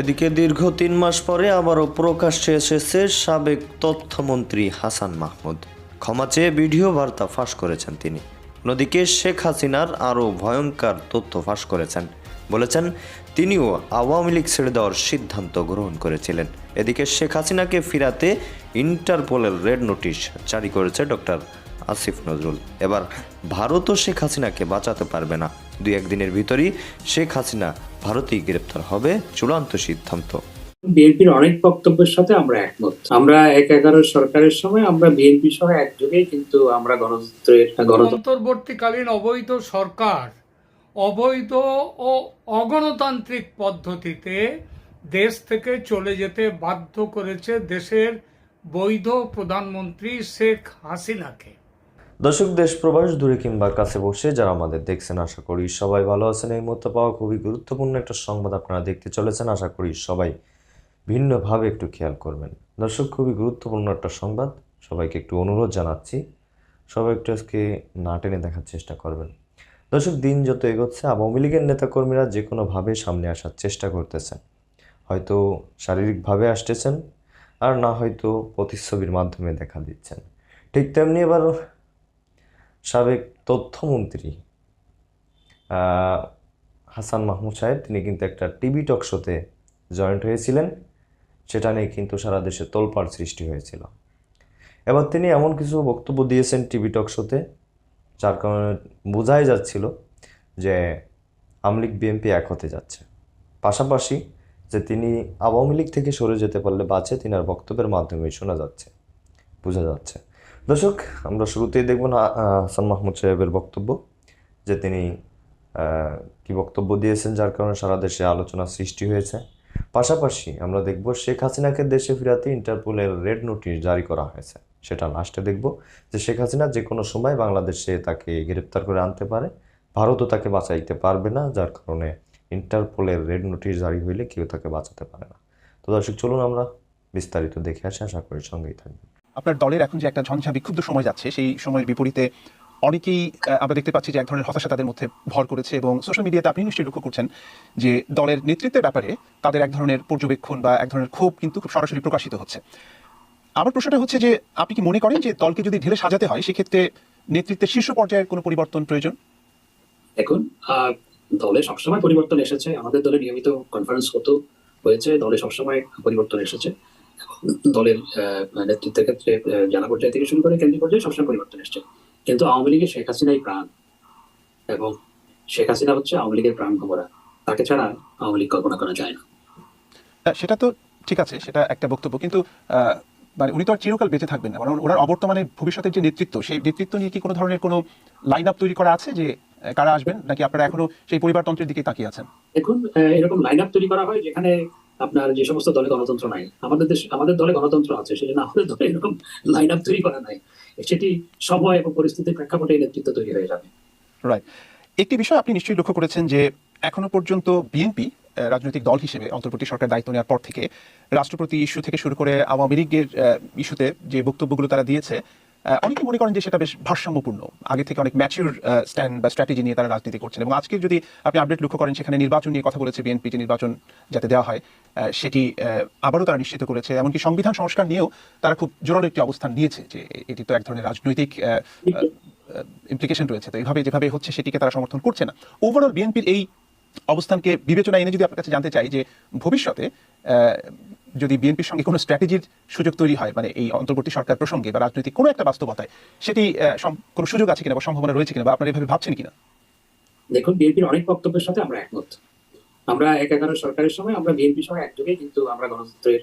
এদিকে দীর্ঘ তিন মাস পরে আবারও প্রকাশ্যে এসেছে সাবেক তথ্যমন্ত্রী হাসান মাহমুদ। ক্ষমা চেয়ে ভিডিও বার্তা ফাঁস করেছেন তিনি। অন্যদিকে শেখ হাসিনার আরও ভয়ঙ্কর তথ্য ফাঁস করেছেন। বলেছেন, তিনিও আওয়ামী লীগ ছেড়ে দেওয়ার সিদ্ধান্ত গ্রহণ করেছিলেন। এদিকে শেখ হাসিনাকে ফিরাতে ইন্টারপোলের রেড নোটিশ জারি করেছে ডক্টর আসিফ নজরুল। এবার ভারতও শেখ হাসিনাকে বাঁচাতে পারবে না। দুই একদিনের ভিতরই শেখ হাসিনা ভারতেই গ্রেপ্তার হবে চূড়ান্ত সিদ্ধান্ত। বিএনপির অনেক বক্তব্যের সাথে আমরা একমত। আমরা এক এগারো সরকারের সময় আমরা বিএনপি সহ একযোগে কিন্তু আমরা গণতন্ত্রের গণতন্ত্র অন্তর্বর্তীকালীন অবৈধ সরকার অবৈধ ও অগণতান্ত্রিক পদ্ধতিতে দেশ থেকে চলে যেতে বাধ্য করেছে দেশের বৈধ প্রধানমন্ত্রী শেখ হাসিনাকে। দর্শক, দেশ প্রবাস দূরে কিংবা কাছে বসে যারা আমাদের দেখছেন, আশা করি সবাই ভালো আছেন। এই মুহূর্তে পাওয়া খুবই গুরুত্বপূর্ণ একটা সংবাদ আপনারা দেখতে চলেছেন। আশা করি সবাই ভিন্নভাবে একটু খেয়াল করবেন। দর্শক, খুবই গুরুত্বপূর্ণ একটা সংবাদ। সবাইকে একটু অনুরোধ জানাচ্ছি, সবাই একটু আজকে না টেনে দেখার চেষ্টা করবেন। দর্শক, দিন যত এগোচ্ছে, আওয়ামী লীগের নেতাকর্মীরা যে কোনোভাবে সামনে আসার চেষ্টা করতেছেন। হয়তো শারীরিকভাবে আসতেছেন, আর না হয়তো প্রতিচ্ছবির মাধ্যমে দেখা দিচ্ছেন। ঠিক তেমনি এবার সাবেক তথ্যমন্ত্রী হাসান মাহমুদ সাহেব, তিনি কিন্তু একটা টিভি টক শোতে জয়েন্ট হয়েছিলেন। সেটা নিয়ে কিন্তু সারা দেশে তোলপাড় সৃষ্টি হয়েছিল। এবার তিনি এমন কিছু বক্তব্য দিয়েছেন টিভি টক শোতে, যার কারণে বোঝাই যাচ্ছিল যে আমলিগ বিএনপি এক হতে যাচ্ছে। পাশাপাশি যে তিনি আওয়ামী লীগ থেকে সরে যেতে পারলে বাঁচে তিনার বক্তব্যের মাধ্যমে শোনা যাচ্ছে, বোঝা যাচ্ছে। দর্শক, আমরা শুরুতেই দেখব না হাসান মাহমুদ সাহেবের বক্তব্য, যে তিনি কি বক্তব্য দিয়েছেন যার কারণে সারা দেশে আলোচনা সৃষ্টি হয়েছে। পাশাপাশি আমরা দেখব শেখ হাসিনাকে দেশে ফিরাতে ইন্টারপোলের রেড নোটিশ জারি করা হয়েছে। সেটা লাস্টে দেখব যে শেখ হাসিনা যে কোনো সময় বাংলাদেশে তাকে গ্রেপ্তার করে আনতে পারে। ভারতও তাকে বাঁচাইতে পারবে না, যার কারণে ইন্টারপোলের রেড নোটিশ জারি হইলে কেউ তাকে বাঁচাতে পারে না। তো দর্শক, চলুন আমরা বিস্তারিত দেখে আসি, আশা করি সঙ্গেই থাকবেন। আপনার দলের এখন যে একটা ঝঞ্ঝা বিক্ষুব্ধ সময় যাচ্ছে, সেই সময়ের বিপরীতে অনেকেই আমরা দেখতে পাচ্ছি যে এক ধরনের হতাশা তাদের মধ্যে ভর করেছে এবং সোশ্যাল মিডিয়াতে আপনি নিশ্চয়ই লক্ষ্য করছেন যে দলের নেতৃত্বের ব্যাপারে তাদের এক ধরনের পর্যবেক্ষণ বা এক ধরনের ক্ষোভ কিন্তু খুব সরাসরি প্রকাশিত হচ্ছে। আমার প্রশ্নটা হচ্ছে যে, আপনি কি মনে করেন যে দলকে যদি ঢেলে সাজাতে হয়, সেক্ষেত্রে নেতৃত্বের শীর্ষ পর্যায়ের কোনো পরিবর্তন প্রয়োজন? এখন দলে সবসময় পরিবর্তন এসেছে। আমাদের দলে নিয়মিত কনফারেন্স হতো, হয়েছে। দলে সবসময় পরিবর্তন এসেছে। দলের নেতৃত্বের ক্ষেত্রে জেলা পর্যায় থেকে শুরু করে কেন্দ্রীয় পর্যায়ে সবসময় পরিবর্তন এসেছে। কিন্তু আওয়ামী লীগের শেখ হাসিনাই প্রাণ এবং শেখ হাসিনা হচ্ছে আওয়ামী লীগের প্রাণ ভোমরা তাকে ছাড়া আওয়ামী লীগ কল্পনা করা যায় না। সেটা তো ঠিক আছে সেটা একটা বক্তব্য কিন্তু আহ, মানে উনি তো আর চিরকাল বেঁচে থাকবেন না। কারণ ওনার অবর্তমানে ভবিষ্যতের যে নেতৃত্ব সেই নেতৃত্ব নিয়ে কি কোনো ধরনের কোনো লাইন আপ তৈরি করা আছে যে কারা আসবেন? নাকি আপনারা এখনও সেই পরিবারতন্ত্রের দিকে তাকিয়ে আছেন? এখন এরকম লাইন আপ তৈরি করা হয় যেখানে আপনার যে সমস্ত দলে গণতন্ত্র নাই, আমাদের দেশ আমাদের দলে গণতন্ত্র আছে, সেজন্য আমাদের দলে এরকম লাইন আপ তৈরি করা নাই। সেটি সময় এবং পরিস্থিতির প্রেক্ষাপটে নেতৃত্ব তৈরি হয়ে যাবে। একটি বিষয় আপনি নিশ্চয়ই লক্ষ্য করেছেন যে, এখনও পর্যন্ত বিএনপি রাজনৈতিক দল হিসেবে অন্তর্বর্তী সরকার দায়িত্ব নেওয়ার পর থেকে রাষ্ট্রপতি ইস্যু থেকে শুরু করে আওয়ামী লীগের ইস্যুতে যে বক্তব্যগুলো তারা দিয়েছে অনেকে মনে করেন যে সেটা বেশ ভারসাম্যপূর্ণ। আগে থেকে অনেক ম্যাচিউর স্ট্যান্ড বা স্ট্র্যাটেজি নিয়ে তারা রাজনীতি করছেন এবং আজকে যদি আপনি আপডেট লক্ষ্য করেন, সেখানে নির্বাচন নিয়ে কথা বলেছে বিএনপি যে নির্বাচন যাতে দেওয়া হয় সেটি আবারও তারা নিশ্চিত করেছে। এমনকি সংবিধান সংস্কার নিয়েও তারা খুব জোরালো একটি অবস্থান নিয়েছে যে এটি তো এক ধরনের রাজনৈতিক ইমপ্লিকেশন রয়েছে। তো এইভাবে যেভাবে হচ্ছে সেটিকে তারা সমর্থন করছে না। ওভারঅল বিএনপির এই অবস্থানকে বিবেচনায় এনে যদি আপনার কাছে জানতে চাই যে ভবিষ্যতে যদি বিএনপির সঙ্গে কোনো স্ট্র্যাটেজির সুযোগ তৈরি হয় মানে এই অন্তর্বর্তী সরকার প্রসঙ্গে বা রাজনৈতিক কোনো একটা বাস্তবতায়, সেটি কোনো সুযোগ আছে কিনা বা সম্ভাবনা রয়েছে কিনা বা আপনারা এভাবে ভাবছেন কিনা? দেখুন বিএনপির অনেক বক্তব্যের সাথে আমরা একমত। আমরা এক এগারো সরকারের সময় আমরা বিএনপি সহ একযোগে কিন্তু আমরা গণতন্ত্রের,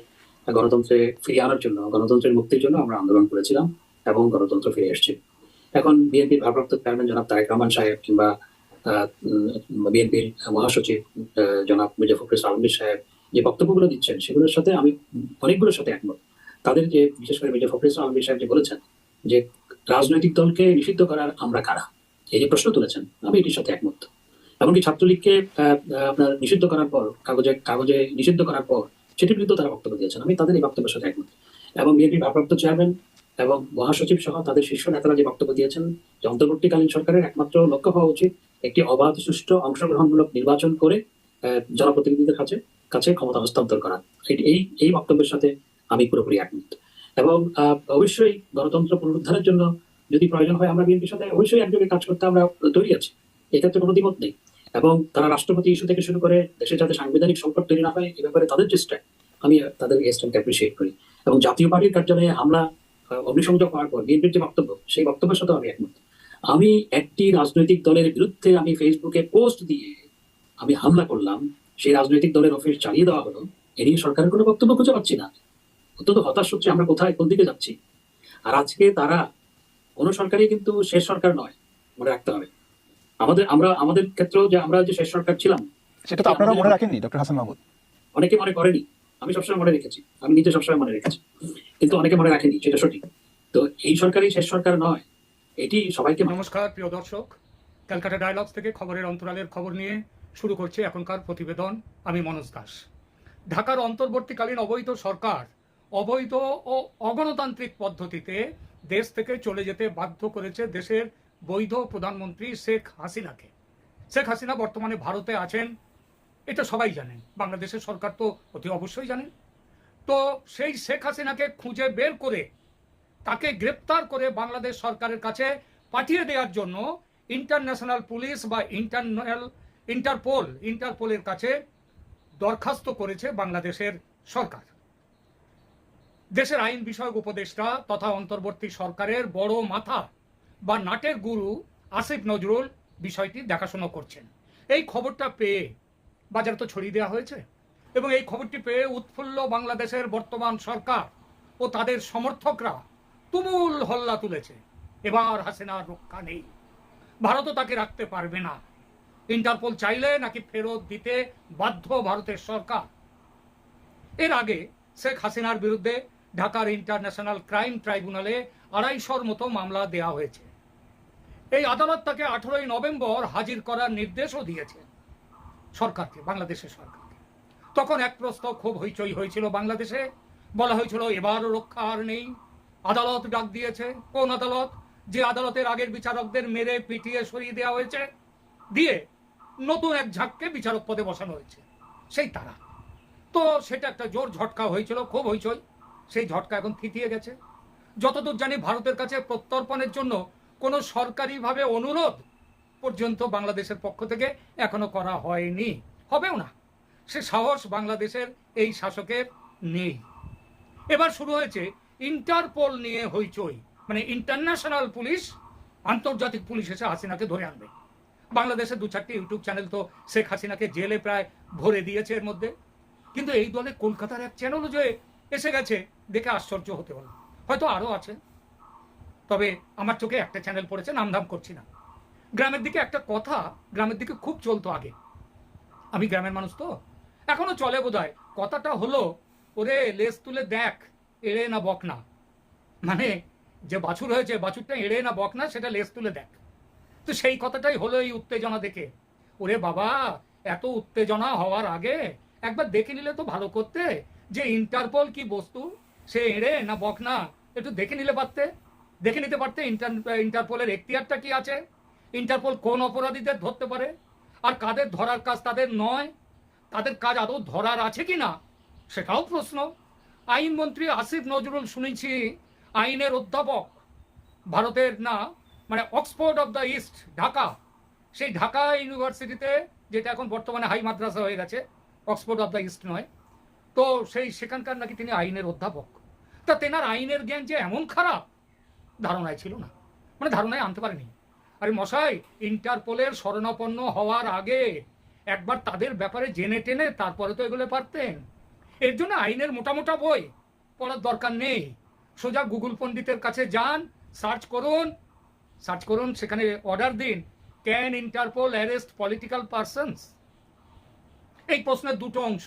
গণতন্ত্রে ফিরিয়ে আনার জন্য, গণতন্ত্রের মুক্তির জন্য আমরা আন্দোলন করেছিলাম এবং গণতন্ত্র ফিরে এসেছে। এখন বিএনপির ভারপ্রাপ্ত চেয়ারম্যান জনাব তারেক রহমান সাহেব কিংবা বিএনপির মহাসচিব জনাব আলমগীর সাহেব যে বক্তব্যগুলো দিচ্ছেন, সেগুলোর সাথে আমি অনেকগুলোর সাথে একমত। তাদের যে, বিশেষ করে মির্জা ফখরুল ইসলাম সাহেব যে বলেছেন যে, রাজনৈতিক দলকে নিষিদ্ধ করার আমরা কারা? এই যে প্রশ্ন তুলেছেন, আমি এটির সাথে একমত। এমনকি ছাত্রলীগকে আপনার নিষিদ্ধ করার পর, কাগজে কাগজে নিষিদ্ধ করার পর, সেটির বিরুদ্ধে তারা বক্তব্য দিয়েছেন। আমি তাদের এই বক্তব্যের সাথে একমত। এবং বিএনপি ভারপ্রাপ্ত চেয়ারম্যান এবং মহাসচিব সহ তাদের শীর্ষ নেতারা যে বক্তব্য দিয়েছেন, যে অন্তর্বর্তীকালীন সরকারের একমাত্র লক্ষ্য হওয়া উচিত একটি অবাধ সুষ্ঠু অংশগ্রহণমূলক নির্বাচন করে জনপ্রতিনিধিদের কাছে কাছে ক্ষমতা হস্তান্তর করা। এই- এই বক্তব্যের সাথে আমি পুরোপুরি একমত। এবং অবশ্যই গণতন্ত্র পুনরুদ্ধারের জন্য যদি প্রয়োজন হয় আমরা বিএনপির সাথে অবশ্যই একযোগে কাজ করতে আমরা তৈরি আছি। এক্ষেত্রে কোনো দ্বিমত নেই। এবং তারা রাষ্ট্রপতি ইস্যু থেকে শুরু করে দেশে যাতে সাংবিধানিক সংকট তৈরি না হয়, এ ব্যাপারে তাদের স্ট্যান্ড আমি তাদের এই অ্যাপ্রিসিয়েট করি। এবং জাতীয় পার্টির কার্যালয়ে হামলা অগ্নিসংযোগ হওয়ার পর বিএনপির যে বক্তব্য, সেই বক্তব্যের সাথে আমি একমত। আমি একটি রাজনৈতিক দলের বিরুদ্ধে আমি ফেসবুকে পোস্ট দিয়ে আমি হামলা করলাম। সেই রাজনৈতিক দলের অফিস চালিয়ে দেওয়া হলো এ নিয়ে সরকারের কোনো বক্তব্য খুঁজে পাচ্ছি না। অত্যন্ত হতাশ হচ্ছে আমরা কোথায় কোন দিকে যাচ্ছি? আর আজকে তারা কোন সরকারই কিন্তু শেষ সরকার নয় মনে রাখতে হবে। আমাদের আমরা আমাদের ক্ষেত্রেও যে আমরা যে শেষ সরকার ছিলাম সেটা তো আপনারা মনে রাখেননি ডক্টর হাসান মাহমুদ? অনেকে মনে করেনি আমি সবসময় মনে রেখেছি আমি নিজে সবসময় মনে রেখেছি কিন্তু অনেকে মনে রাখেনি সেটা সঠিক। তো এই সরকারই শেষ সরকার নয় এটি সবাইকে নমস্কার প্রিয় দর্শক। ক্যালকাটা ডায়ালগস থেকে খবরের অন্তরালের খবর নিয়ে শুরু করছে এখনকার প্রতিবেদন আমি মনোজ দাস। ঢাকার অন্তর্বর্তীকালীন অবৈধ সরকার অবৈধ ও অগণতান্ত্রিক পদ্ধতিতে দেশ থেকে চলে যেতে বাধ্য করেছে দেশের বৈধ প্রধানমন্ত্রী শেখ হাসিনাকে। শেখ হাসিনা বর্তমানে ভারতে আছেন, এটা সবাই জানেন, বাংলাদেশের সরকার তো অতি অবশ্যই জানেন। তো সেই শেখ হাসিনাকে খুঁজে বের করে তাকে গ্রেপ্তার করে বাংলাদেশ সরকারের কাছে পাঠিয়ে দেওয়ার জন্য ইন্টারন্যাশনাল পুলিশ বা ইন্টারনাল ইন্টারপোল, ইন্টারপোলের কাছে দরখাস্ত করেছে বাংলাদেশের সরকার। দেশের আইন বিষয়ক উপদেষ্টা তথা অন্তর্বর্তী সরকারের বড় মাথা বা নাটের গুরু আসিফ নজরুল বিষয়টি দেখাশোনা করছেন। এই খবরটা পেয়ে বাজারে তো ছড়িয়ে দেওয়া হয়েছে এবং এই খবরটি পেয়ে উৎফুল্ল বাংলাদেশের বর্তমান সরকার ও তাদের সমর্থকরা তুমুল হল্লা তুলেছে। এবার হাসিনার রক্ষা নেই। ভারতও তাকে রাখতে পারবে না। ইন্টারপোল চাইলে নাকি ফেরত দিতে বাধ্য ভারতের সরকার? এর আগে শেখ হাসিনার বিরুদ্ধে ঢাকার ইন্টারন্যাশনাল ক্রাইম ট্রাইব্যুনালে আড়াইশোর মতো মামলা দেওয়া হয়েছে। এই আদালত তাকে আঠারোই নভেম্বর হাজির করার নির্দেশও দিয়েছে সরকারকে, বাংলাদেশের সরকারকে। তখন এক প্রস্ত খুব হইচই হয়েছিল বাংলাদেশে। বলা হয়েছিল, এবারও রক্ষা আর নেই। আদালত ডাক দিয়েছে। কোন আদালত? যে আদালতের আগের বিচারকদের মেরে পিটিয়ে সরিয়ে দেওয়া হয়েছে। দিয়ে নতুন এক ঝাঁককে বিচারক পদে বসানো হয়েছে। সেই তারা। তো সেটা একটা জোর ঝটকা হয়েছিল, খুব হইচই। সেই ঝটকা এখন থিতিয়ে গেছে। যতদূর জানি ভারতের কাছে প্রত্যর্পণের জন্য কোনো সরকারিভাবে অনুরোধ পর্যন্ত বাংলাদেশের পক্ষ থেকে এখনও করা হয়নি। হবেও না। সে সাহস বাংলাদেশের এই শাসকের নেই। এবার শুরু হয়েছে ইন্টারপোল নিয়ে হইচই। মানে ইন্টারন্যাশনাল পুলিশ, আন্তর্জাতিক পুলিশ এসে হাসিনাকে ধরে আনবে। বাংলাদেশের দু চারটি ইউটিউব চ্যানেল তো শেখ হাসিনাকে জেলে প্রায় ভরে দিয়েছে এর মধ্যে। কিন্তু এই দলে কলকাতার এক চ্যানেলও যে এসে গেছে, দেখে আশ্চর্য হতে হলো। হয়তো আরও আছে। তবে আমার চোখে একটা চ্যানেল পড়েছে, নামধাম করছি না। গ্রামের দিকে একটা কথা, গ্রামের দিকে খুব চলতো আগে। আমি গ্রামের মানুষ তো। এখনও চলে বোধ কথাটা হলো, ওরে লেস তুলে দেখ, এড়ে না বক না। মানে যে বাছুর হয়েছে, বাছুরটা এড়ে না বক না, সেটা লেজ তুলে দেখ। তো সেই কথাটাই হলো এই উত্তেজনা দেখে। ওরে বাবা, এত উত্তেজনা হওয়ার আগে একবার দেখে নিলে তো ভালো করতে। যে ইন্টারপোল কি বস্তু? সে এড়ে না বক না একটু দেখে নিলে পারতে? দেখে নিতে পারতে ইন্টার ইন্টারপোলের এখতিয়ারটা কি আছে? ইন্টারপোল কোন অপরাধীদের ধরতে পারে? আর কাদের ধরার কাজ তাদের নয়? তাদের কাজ আদৌ ধরার আছে কি না? সেটাও প্রশ্ন। আইনমন্ত্রী আসিফ নজরুল শুনেছি, আইনের অধ্যাপক। ভারতের না মানে Oxford of the East, Dhaka. সেই ঢাকা ইউনিভার্সিটিতে, যেটা এখন বর্তমানে হাই মাদ্রাসা হয়ে গেছে, অক্সফোর্ড অফ দ্য ইস্ট নয়, তো সেই সেখানকার নাকি তিনি আইনের অধ্যাপক। তা তেনার আইনের জ্ঞান যে এমন খারাপ, ধারণায় ছিল না। মানে ধারণায় আনতে পারেনি। আরে মশাই, ইন্টারপোলের শরণাপন্ন হওয়ার আগে একবার তাদের ব্যাপারে জেনে টেনে তারপরে তো এগুলো পারতেন। এর জন্য আইনের মোটা মোটা বই পড়ার দরকার নেই। সোজা গুগল পণ্ডিতের কাছে যান, সার্চ করুন সার্চ করুন, সেখানে অর্ডার দিন can Interpol arrest political persons এই প্রশ্নের দুটো অংশ।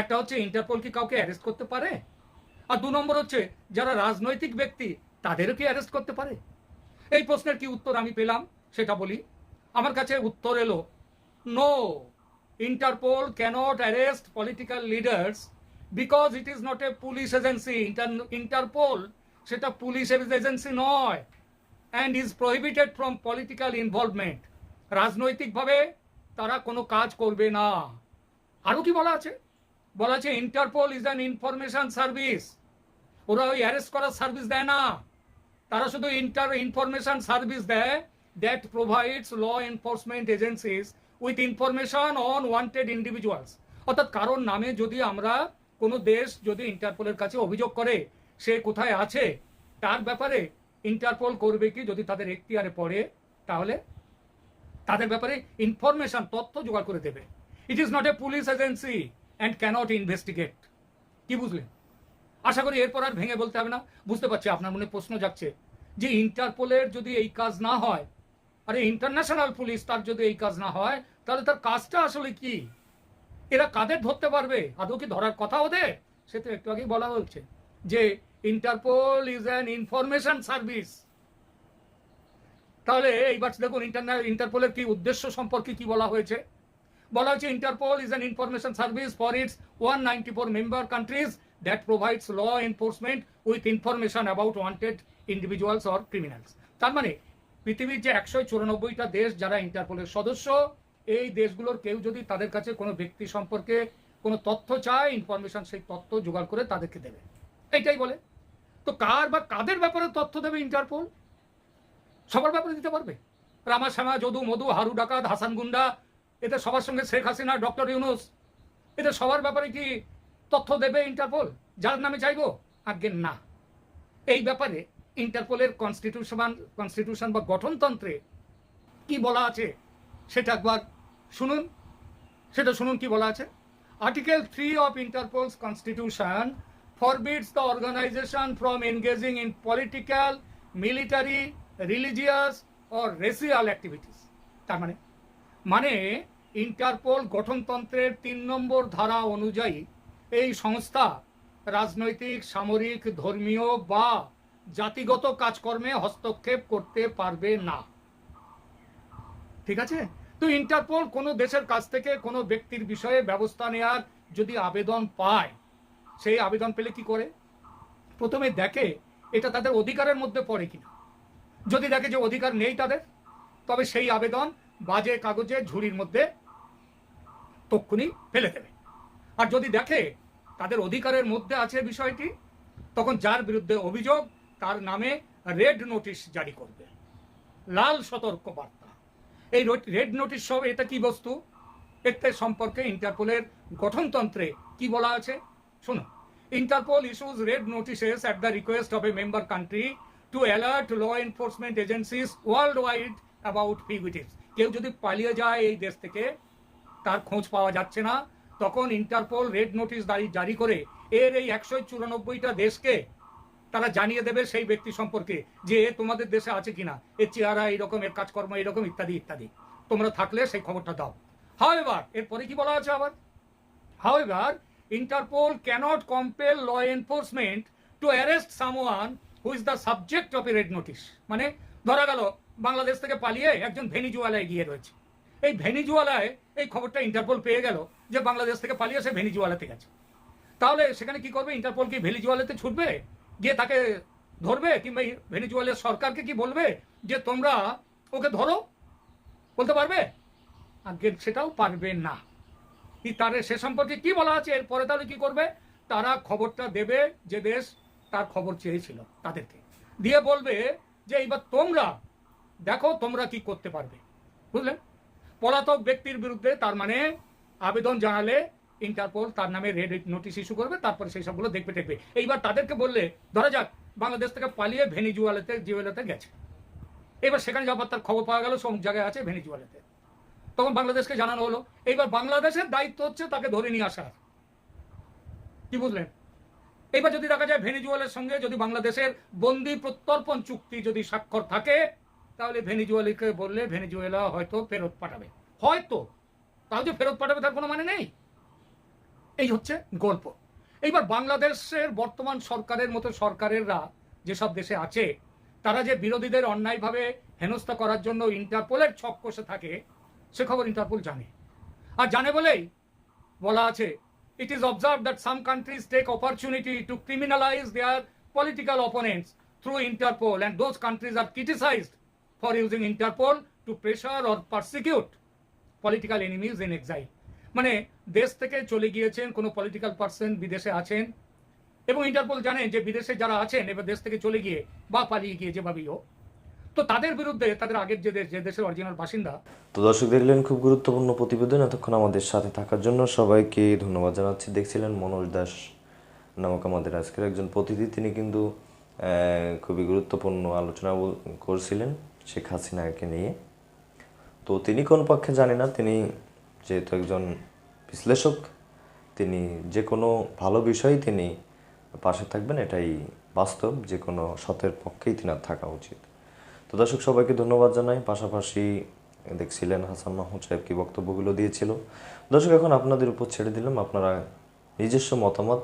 একটা হচ্ছে ইন্টারপোল কি কাউকে অ্যারেস্ট করতে পারে? আর দু নম্বর হচ্ছে, যারা রাজনৈতিক ব্যক্তি, তাদেরও কি অ্যারেস্ট করতে পারে? এই প্রশ্নের কি উত্তর আমি পেলাম, সেটা বলি। আমার কাছে উত্তর এলো no Interpol cannot arrest political leaders because it is not a police agency Interpol সেটা পুলিশ এজেন্সি নয়। And is prohibited from political involvement রাজনৈতিকভাবে তারা কোনো কাজ করবে না। আরও কি বলা আছে? বলা আছে Interpol is an information service ওরা ওই অ্যারেস্ট করার সার্ভিস দেয় না। তারা শুধু ইন্টার ইনফরমেশন সার্ভিস দেয় that provides law enforcement agencies with information on wanted individuals অর্থাৎ কারোর নামে যদি আমরা কোনো দেশ যদি ইন্টারপোলের কাছে অভিযোগ করে সে কোথায় আছে, তার ব্যাপারে ইন্টারপোল করবে কি যদি তাদের এখতিয়ারে পড়ে, তাহলে তাদের ব্যাপারে ইনফরমেশন তথ্য জোগাড় করে দেবে। It is not a police agency and cannot investigate কি বুঝলেন? আশা করি এরপর আর ভেঙে বলতে হবে না। বুঝতে পারছি, আপনার মনে প্রশ্ন যাচ্ছে যে ইন্টারপোলের যদি এই কাজ না হয়, আরে ইন্টারন্যাশনাল পুলিশ তার যদি এই কাজ না হয়, তাহলে তার কাজটা আসলে কি? এরা কাদের ধরতে পারবে? আদৌ কি ধরার কথা ওদের? সে তো একটু আগেই বলা হচ্ছে যে Interpol is an information service তাহলে এইবার দেখুন ইন্টারন্যাল ইন্টারপোলের কি উদ্দেশ্য সম্পর্কে কি বলা হয়েছে? বলা হয়েছে Interpol is an information service for its one ninety four member countries that provides law enforcement with information about wanted individuals or criminals তার মানে পৃথিবীর যে একশো চুরানব্বইটা দেশ যারা ইন্টারপোলের সদস্য, এই দেশগুলোর কেউ যদি তাদের কাছে কোনো ব্যক্তি সম্পর্কে কোনো তথ্য চায় ইনফরমেশন সেই তথ্য জোগাড় করে তাদেরকে দেবে। এইটাই বলে। তো কার বা কাদের ব্যাপারে তথ্য দেবে ইন্টারপোল? সবার ব্যাপারে দিতে পারবে? রামা শ্যামা যদু, মধু, হারু, ডাকাত, হাসান গুন্ডা, এদের সবার সঙ্গে শেখ হাসিনা, ডক্টর ইউনুস, এদের সবার ব্যাপারে কি তথ্য দেবে ইন্টারপোল? যার নামে চাইব? আজ্ঞে না। এই ব্যাপারে ইন্টারপোলের কনস্টিটিউশন কনস্টিটিউশন বা গঠনতন্ত্রে কি বলা আছে সেটা একবার শুনুন। সেটা শুনুন কি বলা আছে? Article three of Interpol's constitution forbids the organization from engaging in political, military, religious or racial activities. তার মানে মানে ইন্টারপোল গঠনতন্ত্রের তিন নম্বর ধারা অনুযায়ী এই সংস্থা রাজনৈতিক সামরিক ধর্মীয় বা জাতিগত কাজকর্মে হস্তক্ষেপ করতে পারবে না ঠিক আছে তো ইন্টারপোল কোনো দেশের কাছ থেকে কোনো ব্যক্তির বিষয়ে ব্যবস্থা নেওয়ার যদি আবেদন পায় সেই আবেদন পেলে কি করে? প্রথমে দেখে এটা তাদের অধিকারের মধ্যে পড়ে কিনা। যদি দেখে যে অধিকার নেই তাদের, তবে সেই আবেদন বাজে কাগজে ঝুড়ির মধ্যে তক্ষুনি ফেলে দেবে। আর যদি দেখে তাদের অধিকারের মধ্যে আছে বিষয়টি, তখন যার বিরুদ্ধে অভিযোগ, তার নামে রেড নোটিশ জারি করবে। লাল সতর্ক বার্তা এই রেড নোটিশ সব এটা কি বস্তু? এতে সম্পর্কে ইন্টারপোলের গঠনতন্ত্রে কি বলা আছে? শোনো। Issues red notices at the request of a member country to alert law enforcement agencies worldwide about fugitives কেউ যদি পালিয়ে যায় এই দেশ থেকে, তার খোঁজ পাওয়া যাচ্ছে না। তখন ইন্টারপোল রেড নোটিশ জারি করে এর এই একশো চুরানব্বইটা দেশকে তারা জানিয়ে দেবে সেই ব্যক্তি সম্পর্কে যে তোমাদের দেশে আছে কিনা। এর চেহারা এইরকম, এর কাজকর্ম এরকম ইত্যাদি ইত্যাদি। তোমরা থাকলে সেই খবরটা দাও। হাও এবার এরপরে কি বলা আছে আবার? হাও এবার Interpol cannot compel law enforcement to arrest someone who is the subject of a red notice মানে ধরা গেল, বাংলাদেশ থেকে পালিয়ে একজন ভেনিজুয়ালায় গিয়ে রয়েছে। এই ভেনিজুয়ালায় এই খবরটা ইন্টারপোল পেয়ে গেল যে বাংলাদেশ থেকে পালিয়ে সে ভেনিজুয়ালাতে গেছে তাহলে সেখানে কি করবে? ইন্টারপোল কি ভেনিজুয়ালাতে ছুটবে? গিয়ে তাকে ধরবে? কিংবা ভেনিজুয়ালের সরকারকে কি বলবে যে তোমরা ওকে ধরো? বলতে পারবে? আগে সেটাও পারবে না। তার সে সম্পর্কে কি বলা আছে? এরপরে তাহলে কি করবে? তারা খবরটা দেবে যে দেশ তার খবর চেয়েছিল তাদেরকে। দিয়ে বলবে যে এইবার তোমরা, দেখো তোমরা কি করতে পারবে। বুঝলেন পলাতক ব্যক্তির বিরুদ্ধে তার মানে আবেদন জানালে ইন্টারপোল তার নামে রেড নোটিশ ইস্যু করবে, তারপরে সেই সবগুলো দেখবে দেখবে। এইবার তাদেরকে বললে, ধরা যাক, বাংলাদেশ থেকে পালিয়ে ভেনিজুয়ালাতে জিওয়েলাতে গেছে। এবার সেখানে যাবার তার খবর পাওয়া গেল সব জায়গায় আছে, ভেনিজুয়ালাতে। তখন বাংলাদেশকে জানানো হলো। এইবার বাংলাদেশের দায়িত্ব হচ্ছে তাকে ধরে নিয়ে আসার। কি বুঝলেন? এবার যদি দেখা যায় ভেনিজুয়ালের সঙ্গে যদি বাংলাদেশের বন্দি প্রত্যর্পণ চুক্তি যদি স্বাক্ষর থাকে, তাহলে ভেনিজুয়ালিকে বললে ভেনিজুয়েলা হয়তো ফেরত পাঠাবে। হয়তো। তাও যে ফেরত পাঠাবে তার কোনো মানে নেই। এই হচ্ছে গল্প। এইবার বাংলাদেশের বর্তমান সরকারের মতো সরকারেররা যেসব দেশে আছে, তারা যে বিরোধীদের অন্যায়ভাবে হেনস্থা করার জন্য ইন্টারপোলের ছক কষে থাকে সে খবর ইন্টারপোল জানে। আর জানে বলেই বলা আছে it is observe that some countries take opportunity to criminalise their political opponents through Interpol and those countries are criticised for using Interpol to pressure or persecute political enemies in exile মানে দেশ থেকে চলে গিয়েছেন, কোনো political person বিদেশে আছেন, এবং Interpol জানেন যে বিদেশে যারা আছেন, এবার দেশ থেকে চলে গিয়ে বা পালিয়ে গিয়ে যেভাবেই হোক তো তাদের বিরুদ্ধে তাদের আগের যে দেশ যে দেশের অরিজিনাল বাসিন্দা। তো দর্শক দেখলেন, খুব গুরুত্বপূর্ণ প্রতিবেদন। এতক্ষণ আমাদের সাথে থাকার জন্য সবাইকে ধন্যবাদ জানাচ্ছি। দেখছিলেন মনোজ দাস নামক আমাদের আজকের একজন প্রতিনিধি। তিনি কিন্তু খুবই গুরুত্বপূর্ণ আলোচনা করছিলেন শেখ হাসিনাকে নিয়ে। তো তিনি কোন পক্ষে জানি না, তিনি যেহেতু একজন বিশ্লেষক, তিনি যে কোনো ভালো বিষয়ে তিনি পাশে থাকবেন, এটাই বাস্তব। যে কোনো সতের পক্ষেই তিনার থাকা উচিত। তো দর্শক, সবাইকে ধন্যবাদ জানাই। পাশাপাশি দেখছিলেন হাসান মাহমুদ সাহেব কি বক্তব্যগুলো দিয়েছিল। দর্শক, এখন আপনাদের উপর ছেড়ে দিলাম। আপনারা নিজস্ব মতামত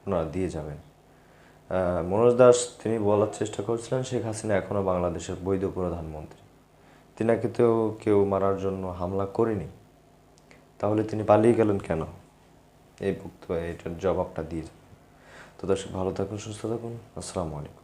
আপনারা দিয়ে যাবেন। মনোজ দাস, তিনি বলার চেষ্টা করছিলেন, শেখ হাসিনা এখনও বাংলাদেশের বৈধ প্রধানমন্ত্রী। তিনাকে তো কেউ মারার জন্য হামলা করেনি। তাহলে তিনি পালিয়ে গেলেন কেন? এই বক্তব্য এটার জবাবটা দিয়ে তো দর্শক, ভালো থাকুন, সুস্থ থাকুন। আসসালামু আলাইকুম।